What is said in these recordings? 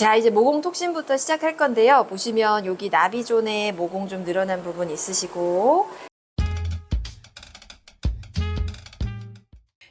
자, 이제 모공 톡신부터 시작할 건데요. 보시면 여기 나비존에 모공 좀 늘어난 부분 있으시고.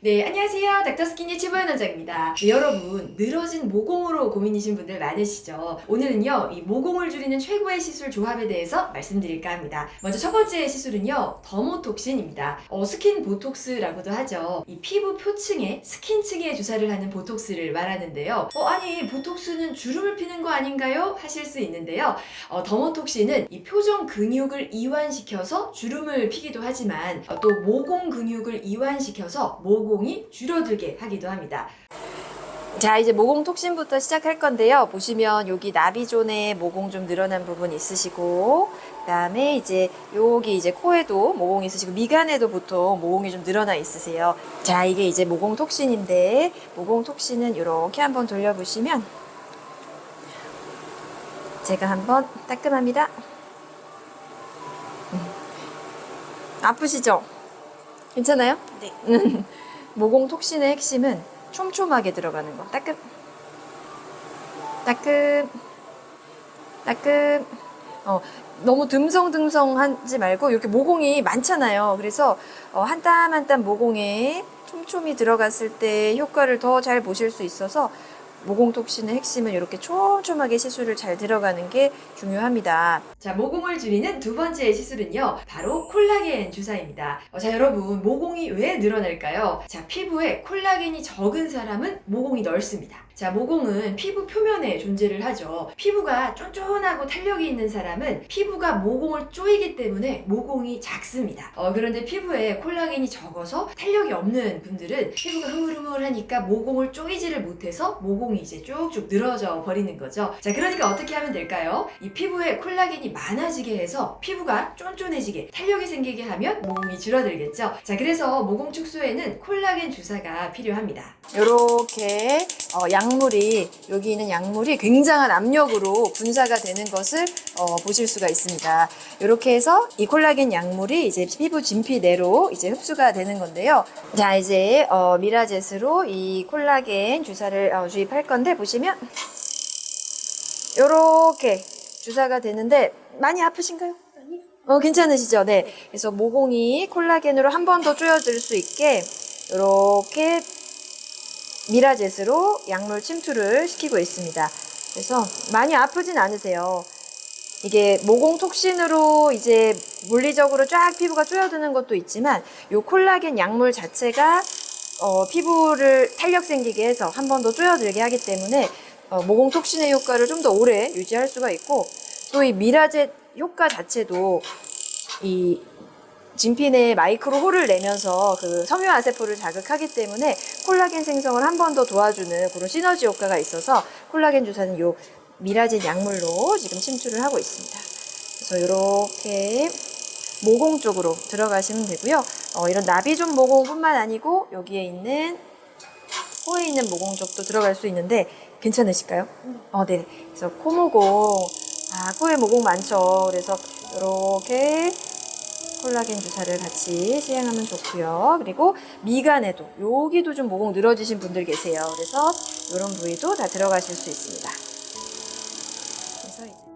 네, 안녕하세요. 닥터스키니 치보현 원장입니다. 네, 여러분, 늘어진 모공으로 고민이신 분들 많으시죠? 오늘은요, 이 모공을 줄이는 최고의 시술 조합에 대해서 말씀드릴까 합니다. 먼저 첫 번째 시술은요, 더모톡신입니다. 어, 스킨 보톡스라고도 하죠. 이 피부 표층에 스킨 층에 주사를 하는 보톡스를 말하는데요. 어, 아니, 보톡스는 주름을 피는 거 아닌가요? 하실 수 있는데요. 어, 더모톡신은 이 표정 근육을 이완시켜서 주름을 피기도 하지만 어, 또 모공 근육을 이완시켜서 모공 이 줄어들게 하기도 합니다. 자, 이제 모공 톡신부터 시작할 건데요. 보시면 여기 나비존에 모공 좀 늘어난 부분 있으시고, 그다음에 이제 여기 이제 코에도 모공이 있으시고 미간에도 보통 모공이 좀 늘어나 있으세요. 자, 이게 이제 모공 톡신인데 모공 톡신은 이렇게 한번 돌려보시면 제가 한번 따끔합니다. 음. 아프시죠? 괜찮아요? 네. 모공 톡신의 핵심은 촘촘하게 들어가는 거. 따끔. 따끔. 따끔. 어, 너무 듬성듬성하지 말고 이렇게 모공이 많잖아요. 그래서 어, 한땀 한 땀 모공에 촘촘히 들어갔을 때 효과를 더 잘 보실 수 있어서 모공 톡신의 핵심은 이렇게 촘촘하게 시술을 잘 들어가는 게 중요합니다. 자, 모공을 줄이는 두 번째 시술은요. 바로 콜라겐 주사입니다. 어, 자, 여러분, 모공이 왜 늘어날까요? 자, 피부에 콜라겐이 적은 사람은 모공이 넓습니다. 자, 모공은 피부 표면에 존재를 하죠. 피부가 쫀쫀하고 탄력이 있는 사람은 피부가 모공을 쪼이기 때문에 모공이 작습니다. 어, 그런데 피부에 콜라겐이 적어서 탄력이 없는 분들은 피부가 흐물흐물하니까 모공을 쪼이지를 못해서 모공이 이제 쭉쭉 늘어져 버리는 거죠. 자, 그러니까 어떻게 하면 될까요? 이 피부에 콜라겐이 많아지게 해서 피부가 쫀쫀해지게 탄력이 생기게 하면 모공이 줄어들겠죠. 자, 그래서 모공 축소에는 콜라겐 주사가 필요합니다. 이렇게 어, 약물이 여기 있는 약물이 굉장한 압력으로 분사가 되는 것을 어, 보실 수가 있습니다. 이렇게 해서 이 콜라겐 약물이 이제 피부 진피 내로 이제 흡수가 되는 건데요. 자 이제 어, 미라젯으로 이 콜라겐 주사를 어, 주입할 건데 보시면 이렇게 주사가 되는데 많이 아프신가요? 어, 괜찮으시죠? 네. 그래서 모공이 콜라겐으로 한 번 더 조여들 수 있게 이렇게 미라젯으로 약물 침투를 시키고 있습니다. 그래서 많이 아프진 않으세요. 이게 모공 톡신으로 이제 물리적으로 쫙 피부가 쪼여드는 것도 있지만 이 콜라겐 약물 자체가 어, 피부를 탄력 생기게 해서 한 번 더 쪼여들게 하기 때문에 어, 모공 톡신의 효과를 좀 더 오래 유지할 수가 있고 또 이 미라젯 효과 자체도 이 진핀에 마이크로 홀을 내면서 그 섬유화 세포를 자극하기 때문에 콜라겐 생성을 한 번 더 도와주는 그런 시너지 효과가 있어서 콜라겐 주사는 요 미라젠 약물로 지금 침투를 하고 있습니다. 그래서 이렇게 모공 쪽으로 들어가시면 되고요. 어, 이런 나비존 모공뿐만 아니고 여기에 있는 코에 있는 모공 쪽도 들어갈 수 있는데 괜찮으실까요? 어, 네. 그래서 코 모공, 아 코에 모공 많죠. 그래서 이렇게 콜라겐 주사를 같이 시행하면 좋고요. 그리고 미간에도 여기도 좀 모공 늘어지신 분들 계세요. 그래서 이런 부위도 다 들어가실 수 있습니다. 그래서